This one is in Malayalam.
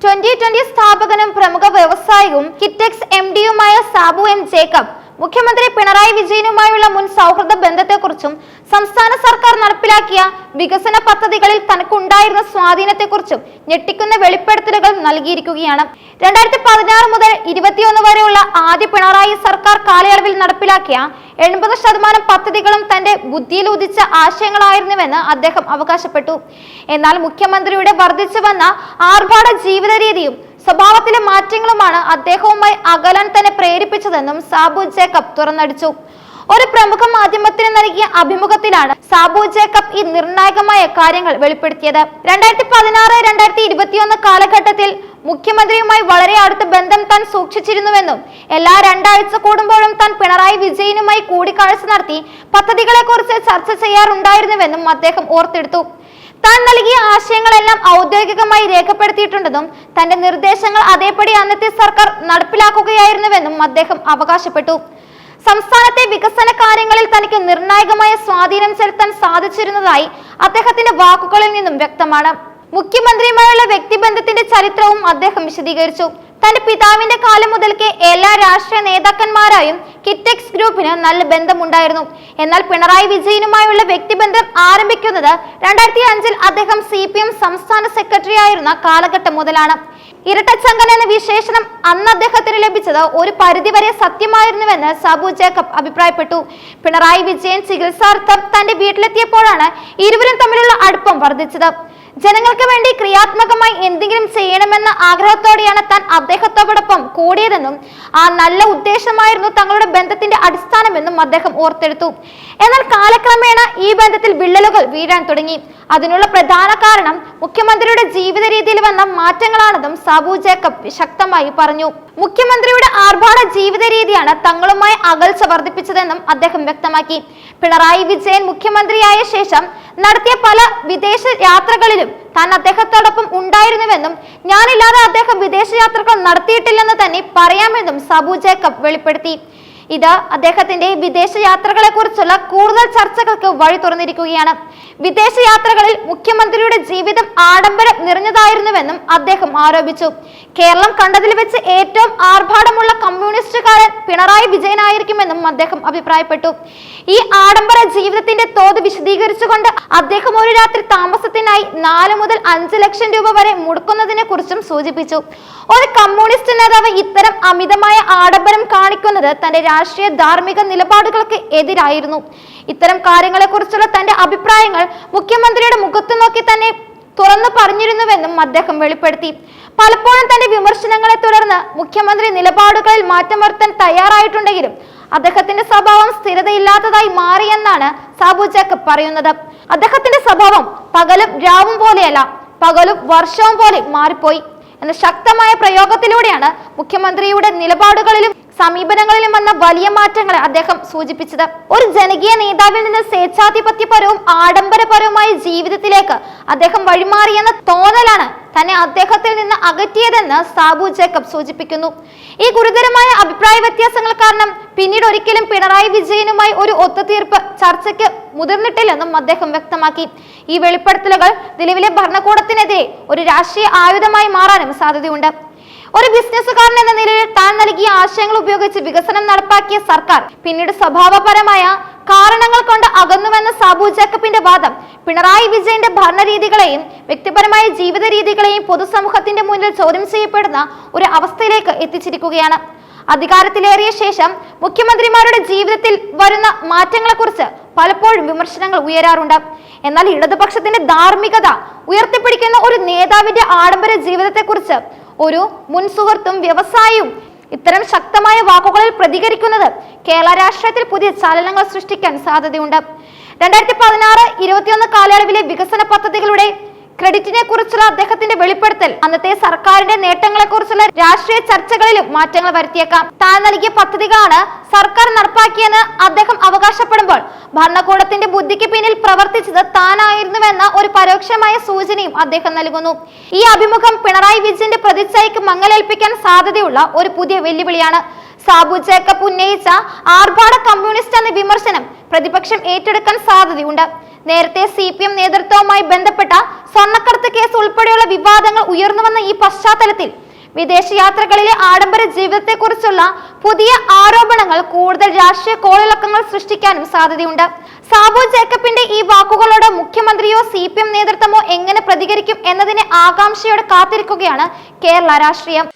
ട്വന്റി ട്വന്റി സ്ഥാപകനും പ്രമുഖ വ്യവസായിയും കിറ്റെക്സ് എം ഡിയുമായ സാബു എം ജേക്കബ് മുഖ്യമന്ത്രി പിണറായി വിജയനുമായുള്ള മുൻ സൗഹൃദ ബന്ധത്തെക്കുറിച്ചും സംസ്ഥാന സർക്കാർ നടപ്പിലാക്കിയ വികസന പദ്ധതികളിൽ തനക്കുണ്ടായിരുന്ന സ്വാധീനത്തെക്കുറിച്ചും ഞെട്ടിക്കുന്ന വെളിപ്പെടുത്തലുകൾ നൽകിയിരിക്കുകയാണ്. രണ്ടായിരത്തി പതിനാറ് മുതൽ ഇരുപത്തിയൊന്ന് വരെയുള്ള ആദ്യ പിണറായി സർക്കാർ കാലയളവിൽ നടപ്പിലാക്കിയ എൺപത് ശതമാനം പദ്ധതികളും തന്റെ ബുദ്ധിയിൽ ഉദിച്ച ആശയങ്ങളായിരുന്നുവെന്ന് അദ്ദേഹം അവകാശപ്പെട്ടു. എന്നാൽ മുഖ്യമന്ത്രിയുടെ വർദ്ധിച്ചു വന്ന ആർഭാട ജീവിത രീതിയും സ്വഭാവത്തിലെ മാറ്റങ്ങളുമാണ് അദ്ദേഹവുമായി അകലാൻ തന്നെ പ്രേരിപ്പിച്ചതെന്നും സാബു ജേക്കബ് തുറന്നടിച്ചു. ഒരു പ്രമുഖ മാധ്യമത്തിന് നൽകിയ അഭിമുഖത്തിലാണ് സാബു ജേക്കബ് ഈ നിർണായകമായ കാര്യങ്ങൾ വെളിപ്പെടുത്തിയത്. രണ്ടായിരത്തി പതിനാറ് രണ്ടായിരത്തി ഇരുപത്തിയൊന്ന് കാലഘട്ടത്തിൽ മുഖ്യമന്ത്രിയുമായി വളരെ അടുത്ത ബന്ധം താൻ സൂക്ഷിച്ചിരുന്നുവെന്നും എല്ലാ രണ്ടാഴ്ച കൂടുമ്പോഴും താൻ പിണറായി വിജയനുമായി കൂടിക്കാഴ്ച നടത്തി പദ്ധതികളെ കുറിച്ച് ചർച്ച ചെയ്യാറുണ്ടായിരുന്നുവെന്നും അദ്ദേഹം ഓർത്തെടുത്തു. താൻ നൽകിയ ആശയങ്ങളെല്ലാം ഔദ്യോഗികമായി രേഖപ്പെടുത്തിയിട്ടുണ്ടെന്നും തന്റെ നിർദ്ദേശങ്ങൾ അതേപടി അന്നത്തെ സർക്കാർ നടപ്പിലാക്കുകയായിരുന്നുവെന്നും അദ്ദേഹം അവകാശപ്പെട്ടു. സംസ്ഥാനത്തെ വികസന കാര്യങ്ങളിൽ തനിക്ക് നിർണായകമായ സ്വാധീനം ചെലുത്താൻ സാധിച്ചിരുന്നതായി അദ്ദേഹത്തിന്റെ വാക്കുകളിൽ നിന്നും വ്യക്തമാണ്. മുഖ്യമന്ത്രിയുമായുള്ള വ്യക്തിബന്ധത്തിന്റെ ചരിത്രവും അദ്ദേഹം വിശദീകരിച്ചു. തന്റെ പിതാവിന്റെ കാലം മുതൽക്കേ എല്ലാ രാഷ്ട്രീയ നേതാക്കന്മാരായും കിറ്റെക്സ് ഗ്രൂപ്പിന് നല്ല ബന്ധമുണ്ടായിരുന്നു. എന്നാൽ പിണറായി വിജയനുമായുള്ള വ്യക്തിബന്ധം ആരംഭിക്കുന്നത് രണ്ടായിരത്തി അഞ്ചിൽ അദ്ദേഹം സി പി എം സംസ്ഥാന സെക്രട്ടറി ആയിരുന്ന കാലഘട്ടം മുതലാണ്. ഇരട്ടച്ചങ്കൻ എന്ന വിശേഷണം അന്ന് അദ്ദേഹത്തിന് ലഭിച്ചത് ഒരു പരിധിവരെ സത്യമായിരുന്നുവെന്ന് സബു ജേക്കബ് അഭിപ്രായപ്പെട്ടു. പിണറായി വിജയൻ ചികിത്സാർത്ഥം തന്റെ വീട്ടിലെത്തിയപ്പോഴാണ് ഇരുവരും തമ്മിലുള്ള അടുപ്പം വർദ്ധിച്ചത്. ജനങ്ങൾക്ക് വേണ്ടി ക്രിയാത്മകമായി എന്തെങ്കിലും ചെയ്യണമെന്ന ആഗ്രഹത്തോടെയാണ് താൻ അദ്ദേഹത്തോടൊപ്പം കൂടിയതെന്നും ആ നല്ല ഉദ്ദേശമായിരുന്നു തങ്ങളുടെ ബന്ധത്തിന്റെ അടിസ്ഥാനമെന്നും അദ്ദേഹം ഓർത്തെടുത്തു. എന്നാൽ കാലക്രമേണ ഈ ബന്ധത്തിൽ വിള്ളലുകൾ വീഴാൻ തുടങ്ങി. അതിനുള്ള പ്രധാന കാരണം മുഖ്യമന്ത്രിയുടെ ജീവിത രീതിയിൽ വന്ന മാറ്റങ്ങളാണെന്നും സാബു ജേക്കബ് ശക്തമായി പറഞ്ഞു. മുഖ്യമന്ത്രിയുടെ ആർഭാട ജീവിത രീതിയാണ് തങ്ങളുമായി അകൽച്ച വർദ്ധിപ്പിച്ചതെന്നും അദ്ദേഹം വ്യക്തമാക്കി. പിണറായി വിജയൻ മുഖ്യമന്ത്രിയായ ശേഷം നടത്തിയ പല വിദേശ യാത്രകളിലും താൻ അദ്ദേഹത്തോടൊപ്പം ഉണ്ടായിരുന്നുവെന്നും ഞാനില്ലാതെ അദ്ദേഹം വിദേശ യാത്രകൾ നടത്തിയിട്ടില്ലെന്ന് തന്നെ പറയാമെന്നും സബു ജേക്കബ് വെളിപ്പെടുത്തി. ഇത് അദ്ദേഹത്തിന്റെ വിദേശ യാത്രകളെ കുറിച്ചുള്ള കൂടുതൽ ചർച്ചകൾക്ക് വഴി തുറന്നിരിക്കുകയാണ്. വിദേശ യാത്രകളിൽ മുഖ്യമന്ത്രിയുടെ ജീവിതം ആഡംബരം നിറഞ്ഞതായിരുന്നുവെന്നും അദ്ദേഹം ആരോപിച്ചു. കേരളം കണ്ടതിൽ വെച്ച് ഏറ്റവും ആർഭാടമുള്ള കമ്മ്യൂണിസ്റ്റുകാരൻ പിണറായി വിജയനായിരിക്കുമെന്നും അദ്ദേഹം അഭിപ്രായപ്പെട്ടു. ഈ ആഡംബര ജീവിതത്തിന്റെ തോത് വിശദീകരിച്ചുകൊണ്ട് അദ്ദേഹം ഒരു രാത്രി താമസത്തിനായി നാല് മുതൽ അഞ്ച് ലക്ഷം രൂപ വരെ മുടക്കുന്നതിനെ കുറിച്ചും സൂചിപ്പിച്ചു. ഒരു കമ്മ്യൂണിസ്റ്റ് നേതാവ് ഇത്തരം അമിതമായ ആഡംബരം കാണിക്കുന്നത് തന്റെ രാഷ്ട്രീയ ധാർമ്മിക നിലപാടുകൾക്ക് എതിരായിരുന്നു. ഇത്തരം കാര്യങ്ങളെക്കുറിച്ചുള്ള തന്റെ അഭിപ്രായങ്ങൾ മുഖ്യമന്ത്രിയുടെ മുഖത്തു നോക്കി തന്നെ തുറന്നു പറഞ്ഞിരുന്നുവെന്നും അദ്ദേഹം വെളിപ്പെടുത്തി. പലപ്പോഴും തന്റെ വിമർശനങ്ങളെ തുടർന്ന് മുഖ്യമന്ത്രി നിലപാടുകളിൽ മാറ്റം വരുത്താൻ തയ്യാറായിട്ടുണ്ടെങ്കിലും അദ്ദേഹത്തിന്റെ സ്വഭാവം സ്ഥിരതയില്ലാത്തതായി മാറിയെന്നാണ് സാബു ജേക്കബ് പറയുന്നത്. അദ്ദേഹത്തിന്റെ സ്വഭാവം പകലും രാവും പോലെയല്ല പകലും വർഷവും പോലെ മാറിപ്പോയി. എന്ന ശക്തമായ പ്രയോഗത്തിലൂടെയാണ് മുഖ്യമന്ത്രിയുടെ നിലപാടുകളിലും സമീപനങ്ങളിലും വന്ന വലിയ മാറ്റങ്ങളെ അദ്ദേഹം സൂചിപ്പിച്ചത്. ഒരു ജനകീയ നേതാവിൽ നിന്ന് സ്വേച്ഛാധിപത്യപരവും ആഡംബരപരവുമായ ജീവിതത്തിലേക്ക് അദ്ദേഹം വഴിമാറിയെന്ന തോന്നലാണ് തന്നെ അദ്ദേഹത്തിൽ നിന്ന് അകറ്റിയതെന്ന് സാബു ജേക്കബ് സൂചിപ്പിക്കുന്നു. ഈ ഗുരുതരമായ അഭിപ്രായ വ്യത്യാസങ്ങൾ കാരണം പിന്നീട് ഒരിക്കലും പിണറായി വിജയനുമായി ഒരു ഒത്തുതീർപ്പ് ചർച്ചയ്ക്ക് മുതിർന്നിട്ടില്ലെന്നും അദ്ദേഹം വ്യക്തമാക്കി. ഈ വെളിപ്പെടുത്തലുകൾ നിലവിലെ ഭരണകൂടത്തിനെതിരെ ഒരു രാഷ്ട്രീയ ആയുധമായി മാറാനും സാധ്യതയുണ്ട്. ഒരു ബിസിനസ്സുകാരൻ എന്ന നിലയിൽ താൻ നൽകിയ ആശയങ്ങൾ ഉപയോഗിച്ച് വികസനം നടപ്പാക്കിയ സർക്കാർ പിന്നീട് സ്വഭാവപരമായ കാരണങ്ങൾ കൊണ്ട് അകന്നുവെന്ന സാബു ജേക്കബിന്റെ വാദം പിണറായി വിജയന്റെ ഭരണരീതികളെയും വ്യക്തിപരമായ ജീവിത രീതികളെയും പൊതുസമൂഹത്തിന്റെ മുന്നിൽ ചോദ്യം ചെയ്യപ്പെടുന്ന ഒരു അവസ്ഥയിലേക്ക് എത്തിച്ചിരിക്കുകയാണ്. അധികാരത്തിലേറിയ ശേഷം മുഖ്യമന്ത്രിമാരുടെ ജീവിതത്തിൽ വരുന്ന മാറ്റങ്ങളെക്കുറിച്ച് പലപ്പോഴും വിമർശനങ്ങൾ ഉയരാറുണ്ട്. എന്നാൽ ഇടതുപക്ഷത്തിന്റെ ധാർമ്മികത ഉയർത്തിപ്പിടിക്കുന്ന ഒരു നേതാവിന്റെ ആഡംബര ജീവിതത്തെക്കുറിച്ച് ഒരു മുൻ സുഹൃത്തും വ്യവസായിയും ഇത്തരം ശക്തമായ വാക്കുകളിൽ പ്രതികരിക്കുന്നത് കേരള രാഷ്ട്രീയത്തിൽ പുതിയ ചലനങ്ങൾ സൃഷ്ടിക്കാൻ സാധ്യതയുണ്ട്. രണ്ടായിരത്തി പതിനാറ് ഇരുപത്തിയൊന്ന് കാലയളവിലെ വികസന പദ്ധതികളുടെ ക്രെഡിറ്റിനെ കുറിച്ചുള്ള അദ്ദേഹത്തിന്റെ വെളിപ്പെടുത്തൽ അന്നത്തെ സർക്കാരിന്റെ നേട്ടങ്ങളെ കുറിച്ചുള്ള രാഷ്ട്രീയ ചർച്ചകളിലും മാറ്റങ്ങൾ വരുത്തിയേക്കാം. താൻ നൽകിയ പദ്ധതികളാണ് സർക്കാർ നടപ്പാക്കിയെന്ന് അദ്ദേഹം അവകാശപ്പെടുമ്പോൾ ഭരണകൂടത്തിന്റെ ബുദ്ധിക്ക് പിന്നിൽ പ്രവർത്തിച്ചത് താനായിരുന്നുവെന്ന ഒരു പരോക്ഷമായ സൂചനയും അദ്ദേഹം നൽകുന്നു. ഈ അഭിമുഖം പിണറായി വിജയന്റെ പ്രതിച്ഛായക്ക് മങ്ങലേൽപ്പിക്കാൻ സാധ്യതയുള്ള ഒരു പുതിയ വെല്ലുവിളിയാണ്. സാബു ജേക്കബ് ഉന്നയിച്ച ആർഭാട കമ്മ്യൂണിസ്റ്റ് എന്ന വിമർശനം പ്രതിപക്ഷം ഏറ്റെടുക്കാൻ സാധ്യതയുണ്ട്. നേരത്തെ സി പി എം നേതൃത്വവുമായി ബന്ധപ്പെട്ട സ്വർണക്കടത്ത് കേസ് ഉൾപ്പെടെയുള്ള വിവാദങ്ങൾ ഉയർന്നുവന്ന ഈ പശ്ചാത്തലത്തിൽ വിദേശയാത്രകളിലെ ആഡംബര ജീവിതത്തെക്കുറിച്ചുള്ള പുതിയ ആരോപണങ്ങൾ കൂടുതൽ രാഷ്ട്രീയ കോളിളക്കങ്ങൾ സൃഷ്ടിക്കാനും സാധ്യതയുണ്ട്. സാബു ജേക്കബിന്റെ ഈ വാക്കുകളോട് മുഖ്യമന്ത്രിയോ സി പി എം നേതൃത്വമോ എങ്ങനെ പ്രതികരിക്കും എന്നതിനെ ആകാംക്ഷയോടെ കാത്തിരിക്കുകയാണ് കേരള രാഷ്ട്രീയം.